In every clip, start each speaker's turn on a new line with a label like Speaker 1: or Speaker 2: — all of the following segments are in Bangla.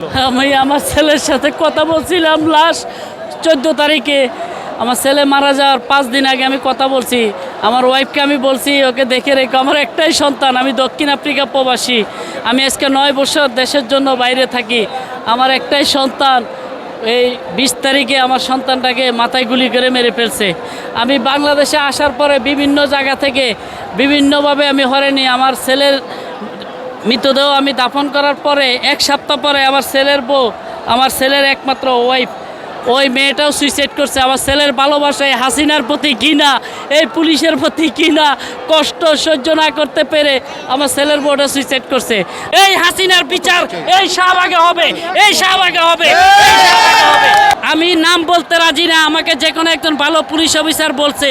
Speaker 1: আমি আমার ছেলের সাথে কথা বলছিলাম লাস্ট চোদ্দ তারিখে। আমার ছেলে মারা যাওয়ার পাঁচ দিন আগে আমি কথা বলছি। আমার ওয়াইফকে আমি বলছি, ওকে দেখে রেখে, আমার একটাই সন্তান, আমি দক্ষিণ আফ্রিকা প্রবাসী। আমি আজকে নয় বছর দেশের জন্য বাইরে থাকি। আমার একটাই সন্তান, এই বিশ তারিখে আমার সন্তানটাকে মাথায় গুলি করে মেরে ফেলছে। আমি বাংলাদেশে আসার পরে বিভিন্ন জায়গা থেকে বিভিন্নভাবে আমি হরেনি আমার ছেলের মৃতদেহ আমি দাফন করার পরে, এক সপ্তাহ পরে আমার ছেলের বউ, আমার ছেলের একমাত্র ওয়াইফ ওই মেয়েটাও সুইসাইড করছে, আমার ছেলের ভালোবাসায় হাসিনার প্রতি ঘৃণা, এই পুলিশের প্রতি ঘৃণা, কষ্ট সহ্য না করতে পেরে আমার ছেলের বউটা সুইসাইড করছে। এই হাসিনার বিচার এই শাহবাগে হবে, এই শাহবাগে হবে আমি নাম বলতে রাজি না, আমাকে যে কোনো একজন ভালো পুলিশ অফিসার বলছে,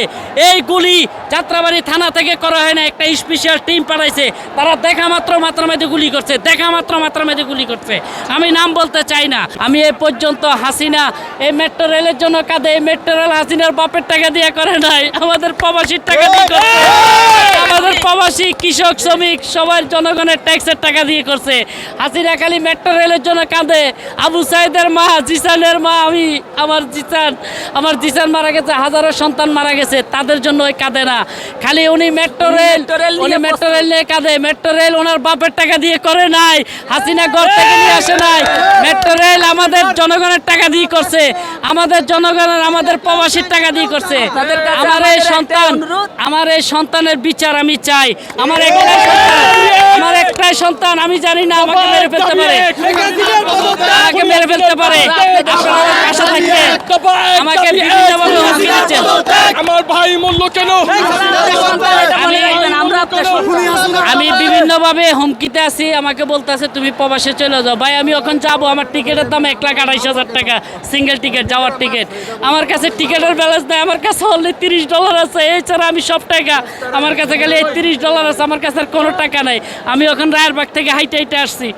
Speaker 1: এই গুলি যাত্রাবাড়ি থানা থেকে করা হয় না, একটা স্পেশাল টিম পাঠাইছে, তারা দেখা মাত্র মাত্রা মেঝে গুলি করছে, দেখা মাত্র মাত্রা মেঝে গুলি করছে। আমি নাম বলতে চাই না, আমি এ পর্যন্ত হাসিনা এই মেট্রো রেলের জন্য কাঁদে এই মেট্রো রেল হাসিনার বাপের টাকা দিয়ে করে নাই আমাদের প্রবাসীর টাকা দিয়ে করছে আমাদের প্রবাসী কৃষক শ্রমিক সবার জনগণের ট্যাক্সের টাকা দিয়ে করছে। হাসিনা খালি মেট্রো রেলের জন্য কাঁদে আবু সাইদের মা জিসানের মা আমি আমার জিসান আমার জিসান মারা গেছে হাজারো সন্তান মারা গেছে তাদের জন্য ওই কাঁদে না। খালি উনি মেট্রো রেল উনি মেট্রো রেল নিয়ে কাঁদে মেট্রো রেল ওনার বাপের টাকা দিয়ে করে নাই হাসিনা ঘর থেকে নিয়ে আসে নাই মেট্রো আমাদের জনগণের টাকা দিয়ে করছে আমাদের জনগণের আমাদের প্রবাসীর টাকা দিয়ে করছে। আমার এই সন্তান আমার এই সন্তানের বিচার আমি চাই। আমার একটাই সন্তান আমার একটাই সন্তান আমি জানি না আমাকে মেরে ফেলতে পারে। আমাকে মেরে ফেলতে পারে। আপনারা আমাকে বিভিন্নভাবে হুমকি দিচ্ছেন।
Speaker 2: আমার ভাই মূল্য কেন?
Speaker 1: আমি- বিভিন্নভাবে হুমকিতে আছি। আমাকে বলতেছে তুমি প্রবাসে চলে যাও। ভাই আমি ওখানে যাব আমার টিকিটের দাম এক লাখ আড়াইশ হাজার টাকা সিঙ্গেল টিকিট যাওয়ার টিকিট আমার কাছে টিকিটের ব্যালেন্স নেই, আমার কাছে অনলি তিরিশ ডলার আছে। এছাড়া আমি সব টাকা আমার কাছে গেলে এই তিরিশ ডলার আছে, আমার কাছে আর কোনো টাকা নেই। আমি ওখানে রায়েরবাগ থেকে হাইটে হাইটে আসছি।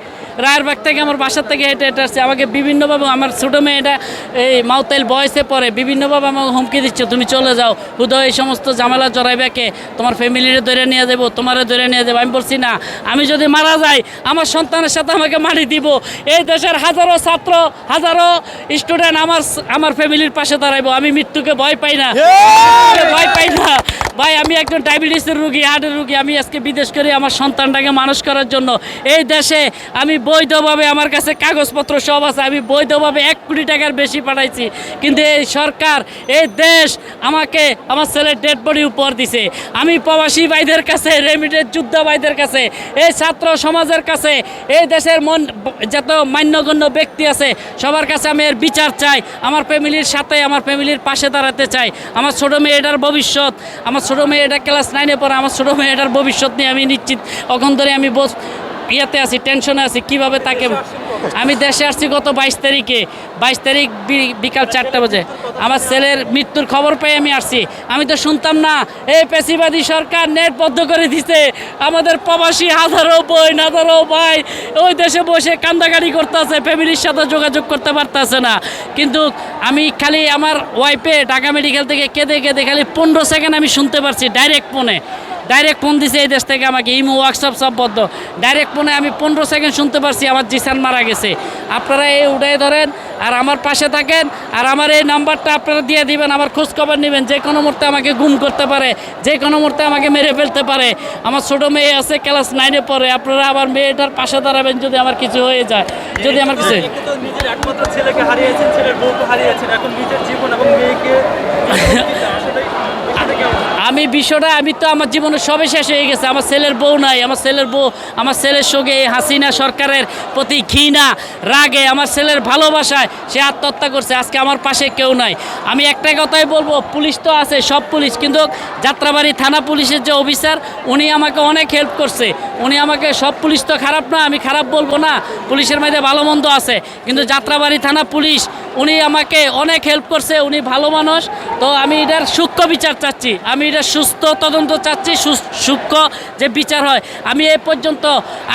Speaker 1: রায়েরবাগ থেকে আমার বাসার থেকে এটা হেঁটে আসছে। আমাকে বিভিন্নভাবে আমার ছোটো মেয়েটা এই মাউতাইল বয়সে পড়ে বিভিন্নভাবে আমাকে হুমকি দিচ্ছে তুমি চলে যাও হুদয় এই সমস্ত ঝামেলা জড়াইবাকে তোমার ফ্যামিলিরে ধরে নিয়ে যাব তোমারে ধরে নিয়ে যাব। আমি বলছি না আমি যদি মারা যাই আমার সন্তানের সাথে আমাকে মারি দিব। এই দেশের হাজারো ছাত্র হাজারো স্টুডেন্ট আমার আমার ফ্যামিলির পাশে দাঁড়াইবো। আমি মৃত্যুকে ভয় পাই না। ভয় পাই না। ভাই, আমি একজন ডায়াবেটিসের রুগী, হার্টের রুগী, আমি আজকে বিদেশ করে আমার সন্তানটাকে মানুষ করার জন্য এই দেশে আমি বৈধভাবে আমার কাছে কাগজপত্র সব আছে, আমি বৈধভাবে এক কোটি টাকার বেশি পাঠাইছি। কিন্তু এই সরকার, এই দেশ আমাকে আমার ছেলের ডেড বডি উপহার দিছে। আমি প্রবাসী ভাইদের কাছে রেমিডেন্ট যোদ্ধা ভাইদের কাছে, এই ছাত্র সমাজের কাছে, এই দেশের মন, যত মান্যগণ্য ব্যক্তি আছে, সবার কাছে আমি এর বিচার চাই। আমার ফ্যামিলির সাথে, আমার ফ্যামিলির পাশে দাঁড়াতে চাই। আমার ছোটো মেয়েটার ভবিষ্যৎ, আমার ছোটো মেয়েটা ক্লাস নাইনে পরে আমার ছোটো মেয়েটার ভবিষ্যৎ নিয়ে আমি নিশ্চিত। অখন ধরে আমি বস ইয়েতে আছি, টেনশনে আছি, কীভাবে তাকে আমি দেশে আসছি গত বাইশ তারিখে। বাইশ তারিখ বিকাল চারটা বাজে। আমার ছেলের মৃত্যুর খবর পেয়ে আমি আসছি। আমি তো শুনতাম না, এই পেশিবাদী সরকার নেট বদ্ধ করে দিছে। আমাদের প্রবাসী হাজারো বই হাজারো ভাই, ওই দেশে বসে কান্দাকাড়ি করতেছে, ফ্যামিলির সাথে যোগাযোগ করতে পারতেছে না। কিন্তু আমি খালি আমার ওয়াইফে ঢাকা মেডিকেল থেকে কেঁদে কেঁদে খালি পনেরো সেকেন্ড আমি শুনতে পারছি, ডাইরেক্ট ফোনে। ডাইরেক্ট ফোন দিছে এই দেশ থেকে আমাকে ইমো ওয়ার্কশপ সব বদ্ধ ডাইরেক্ট ফোনে আমি পনেরো সেকেন্ড শুনতে পারছি আমার জিসান মারা গেছে আপনারা এই উঠাই ধরেন আর আমার পাশে থাকেন আর আমার এই নাম্বারটা আপনারা দিয়ে দিবেন আমার খোঁজ খবর নেবেন যে কোনো মুহূর্তে আমাকে গুম করতে পারে যে কোনো মুহূর্তে আমাকে মেরে ফেলতে পারে আমার ছোটো মেয়ে আছে ক্লাস নাইনে পড়ে আপনারা আমার মেয়েটার পাশে দাঁড়াবেন যদি আমার কিছু হয়ে যায় যদি আমার কিছু
Speaker 3: একমাত্র ছেলেকে হারিয়েছেন ছেলের বউকে হারিয়েছেন এখন নিজের জীবন এবং মেয়েকে?
Speaker 1: আমি বিষয়টা, আমি তো আমার জীবনে সবে শেষ হয়ে গেছে। আমার ছেলের বউ নাই, আমার ছেলের বউ, আমার ছেলের সঙ্গে এই হাসিনা সরকারের প্রতি ঘৃণা, রাগে, আমার ছেলের ভালোবাসায় সে আত্মহত্যা করছে। আজকে আমার পাশে কেউ নাই। আমি একটাই কথাই বলব, পুলিশ তো আছে, সব পুলিশ। কিন্তু যাত্রাবাড়ি থানা পুলিশের যে অফিসার, উনি আমাকে অনেক হেল্প করছে। উনি আমাকে, সব পুলিশ তো খারাপ না, আমি খারাপ বলব না। পুলিশের মধ্যে ভালো মন্দ আছে। কিন্তু যাত্রাবাড়ি থানা পুলিশ উনি আমাকে অনেক হেল্প করছে উনি ভালো মানুষ। তো আমি এটার সূক্ষ্ম বিচার চাচ্ছি। আমি এটা সুস্থ তদন্ত চাচ্ছি সূক্ষ্ম যে বিচার হয়। আমি এ পর্যন্ত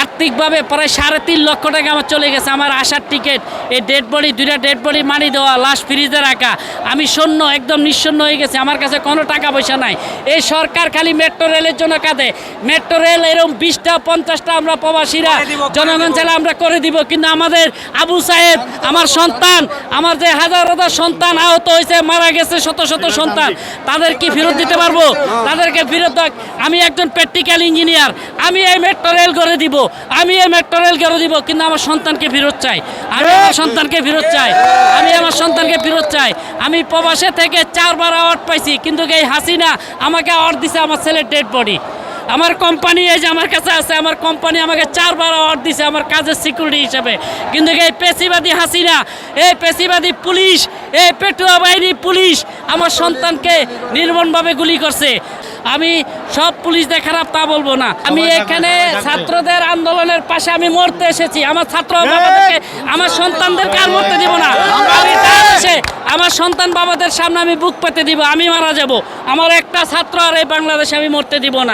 Speaker 1: আর্থিকভাবে প্রায় সাড়ে তিন লক্ষ টাকা আমার চলে গেছে। আমার আসার টিকিট এই ডেড বডি দুইটা ডেড বডি মানি দেওয়া লাশ ফ্রিজে রাখা। আমি শূন্য একদম নিঃশূন্য হয়ে গেছে। আমার কাছে কোনো টাকা পয়সা নাই। এই সরকার খালি মেট্রো রেলের জন্য কাঁদে। মেট্রো রেল এরকম বিশটা পঞ্চাশটা আমরা প্রবাসীরা জনগণ চাইলে আমরা করে দিব। কিন্তু আমাদের আবু সাহেব আমার সন্তান আমার যে হাজার হাজার সন্তান আহত হয়েছে মারা গেছে শত শত সন্তান তাদের কি ফেরত দিতে পারব? তাদেরকে ফেরত আমি একজন প্র্যাকটিক্যাল ইঞ্জিনিয়ার আমি এই মেট্রো রেল করে দিব আমি এই মেট্রো রেল করে দিব কিন্তু আমার সন্তানকে ফেরত চাই। আমি আমার সন্তানকে ফেরত চাই। আমি আমার সন্তানকে ফেরত চাই। আমি প্রবাসে থেকে চারবার অ্যাওয়ার্ড পাইছি কিন্তু এই হাসিনা আমাকে অ্যাওয়ার্ড দিছে আমার ছেলের ডেড বডি আমার কোম্পানি এই যে আমার কাছে আছে আমার কোম্পানি আমাকে চারবার অ্যাওয়ার্ড দিছে আমার কাজের সিকিউরিটি হিসাবে। কিন্তু এই পেশিবাদী হাসিনা এই পেশিবাদী পুলিশ এই পেটুয়া বাহিনী পুলিশ আমার সন্তানকে নির্মমভাবে গুলি করছে। আমি সব পুলিশদের খারাপ তা বলব না। আমি এখানে ছাত্রদের আন্দোলনের পাশে আমি মরতে এসেছি। আমার ছাত্র বাবাদেরকে আমার সন্তানদেরকে আর মরতে দিব না। আমি আমার সন্তান বাবাদের সামনে আমি বুক পেতে দিব, আমি মারা যাব। আমার একটা ছাত্র আর এই বাংলাদেশে আমি মরতে দিব না।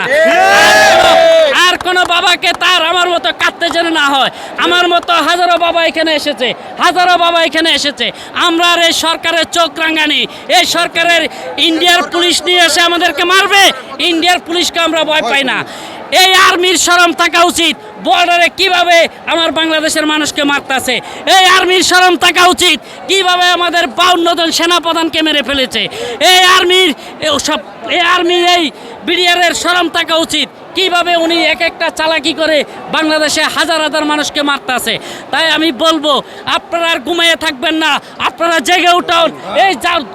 Speaker 1: আর কোনো- বাবাকে তার আমার মতো কাঁদতে যেন না হয়। আমার মতো হাজারো বাবা এখানে এসেছে, হাজারো বাবা এখানে এসেছে। আমরা আর এই সরকারের চোখ রাঙ্গানি এই সরকারের ইন্ডিয়ার পুলিশ নিয়ে এসে আমাদেরকে মারবে, ইন্ডিয়ার পুলিশকে আমরা ভয় পাই না। এই আর্মির সরম থাকা উচিত। বর্ডারে কীভাবে আমার বাংলাদেশের মানুষকে মারতেছে? এই আর্মির সরম থাকা উচিত। কীভাবে আমাদের বাউন্ন জন সেনাপ্রধানকে মেরে ফেলেছে? এই আর্মির সব, এই আর্মির এই বিডিআরের সরম থাকা উচিত। কীভাবে উনি এক একটা চালাকি করে বাংলাদেশে হাজার হাজার মানুষকে মারতেছে? তাই আমি বলব, আপনারা আর ঘুমাইয়ে থাকবেন না, আপনারা জেগে উঠান। এই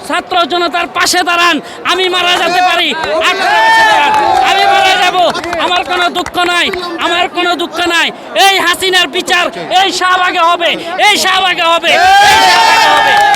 Speaker 1: ছাত্র জনতার পাশে দাঁড়ান, আমি মারা যেতে পারি। আমি মারা যাব। আমার কোনো দুঃখ নাই, আমার কোনো দুঃখ নাই। এই হাসিনার বিচার এই শাহবাগে হবে, এই শাহবাগে হবে, এই শাহবাগে হবে।